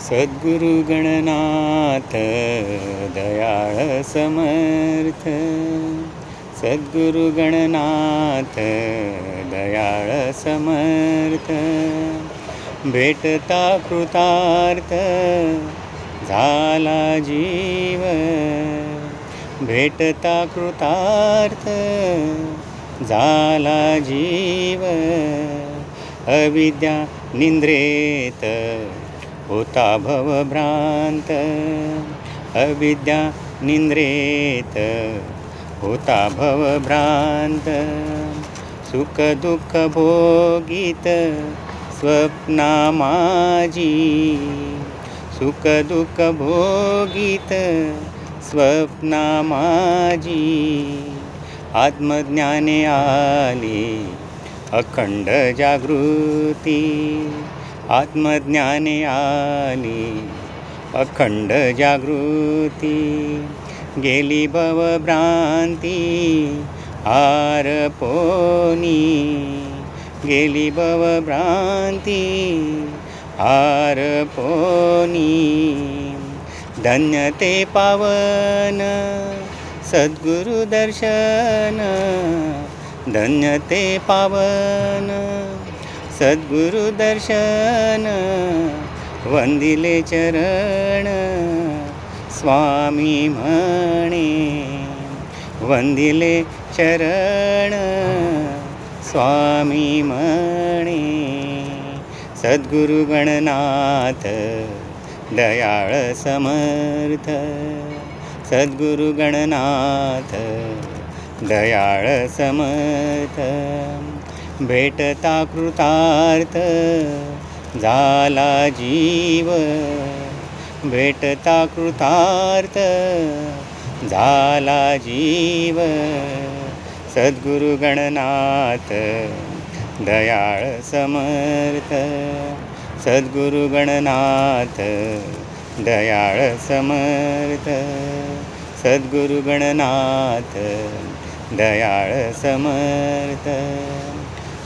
सद्गुरु गणनाथ दयाळ समर्थ. सद्गुरु गणनाथ दयाळ समर्थ. भेटता कृतार्थ झाला जीव. भेटता कृतार्थ झाला जीव. अविद्या निंद्रेत होता भवभ्रांत अविद्या निंद्रेत. होता भवभ्रांत सुख दुःख भोगीत स्वप्ना माझी सुख दुःख भोगीत स्वप्ना माझी आत्मज्ञाने आली अखंड जागृती. आत्मज्ञाने आली अखंड जागृती गेली भवभ्रांती आरपोनी गेली भवभ्रांती आरपोनी धन्य ते पावन सद्गुरु दर्शन धन्य ते पावन. सद्गुरु दर्शन वंदिले चरण स्वामी म्हणे वंदिले चरण स्वामी म्हणे सद्गुरु गणनाथ दयाळ समर्थ सद्गुरु गणनाथ दयाळ समर्थ भेटता कृतार्थ झाला जीव. भेटता कृतार्थ झाला जीव. सद्गुरु गणनाथ दयाळ समर्थ. सद्गुरु गणनाथ दयाळ समर्थ. सद्गुरु गणनाथ दयाळ समर्थ.